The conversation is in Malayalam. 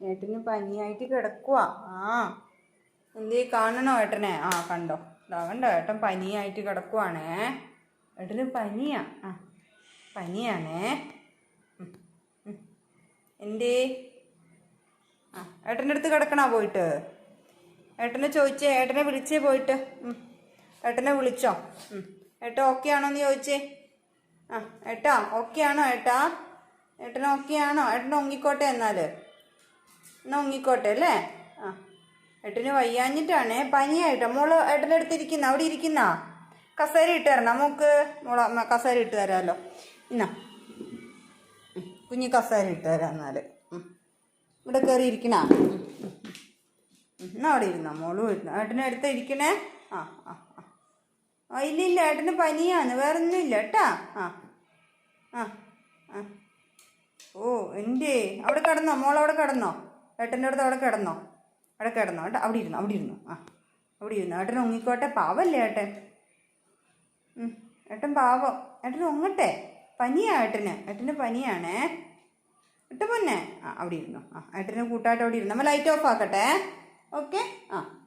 ഏട്ടന് പനിയായിട്ട് കിടക്കുക ആ. എന്തേ കാണണോ ഏട്ടനെ? ആ കണ്ടോ. ഇതാ കണ്ടോ ഏട്ടൻ പനിയായിട്ട് കിടക്കുവാണേ. ഏട്ടന് പനിയാ. ആ പനിയാണേ. എന്തേ? ആ ഏട്ടന്റെ അടുത്ത് കിടക്കണോ പോയിട്ട്? ഏട്ടനെ ചോദിച്ചേ ഏട്ടനെ വിളിച്ചേ പോയിട്ട്. ഏട്ടനെ വിളിച്ചോ? ഏട്ട ഓക്കെ ആണോ എന്ന് ചോദിച്ചേ. ആ ഏട്ടാ ഓക്കെ ആണോ ഏട്ടാ? ഏട്ടൻ ഓക്കെ ആണോ? ഏട്ടൻ ഒങ്ങിക്കോട്ടെ എന്നാൽ എന്നാ ഉങ്ങിക്കോട്ടെ അല്ലേ? ആ. ഏട്ടന് വയ്യാഞ്ഞിട്ടാണേ. പനിയായിട്ടോ? മോൾ ഏട്ടന്റെ അടുത്ത് ഇരിക്കുന്ന? അവിടെ ഇരിക്കുന്ന? കസേര ഇട്ട് തരണം? നമുക്ക് മോള കസേര ഇട്ട് തരാമല്ലോ ഇന്നാ. കുഞ്ഞി കസേര ഇട്ട് തരാം എന്നാൽ ഇവിടെ കയറി ഇരിക്കണ? എന്നാ അവിടെ ഇരുന്ന? മോളും ഇരുന്ന ഏട്ടന് അടുത്ത് ഇരിക്കണേ? ആ ആ ആ. ഇല്ല ഇല്ല. ഏട്ടന് പനിയാണ്. വേറെ ഒന്നും ഇല്ല. കേട്ടാ? ആ ആ ആ. ഓ എന്റെ അവിടെ കിടന്നോ? മോളവിടെ കിടന്നോ? ഏട്ടന്റെ അടുത്ത് അവിടെ കിടന്നോ? അവിടെ കിടന്നോ? ഏട്ടാ അവിടെ ഇരുന്നു അവിടെ ഇരുന്നു? ആ അവിടെ ഇരുന്നു. ഏട്ടൻ ഉങ്ങിക്കോട്ടെ പാവല്ലേ ഏട്ടൻ? ഏട്ടൻ പാവം. ഏട്ടൻ ഉങ്ങട്ടെ? പനിയാ ഏട്ടന്. ഏട്ടന് പനിയാണേ. ഏട്ടൻ പൊന്നെ? ആ അവിടെ ഇരുന്നു. ആ ഏട്ടന് കൂട്ടായിട്ട് അവിടെ ഇരുന്നു. നമ്മൾ ലൈറ്റ് ഓഫ് ആക്കട്ടെ. ഓക്കെ? ആ.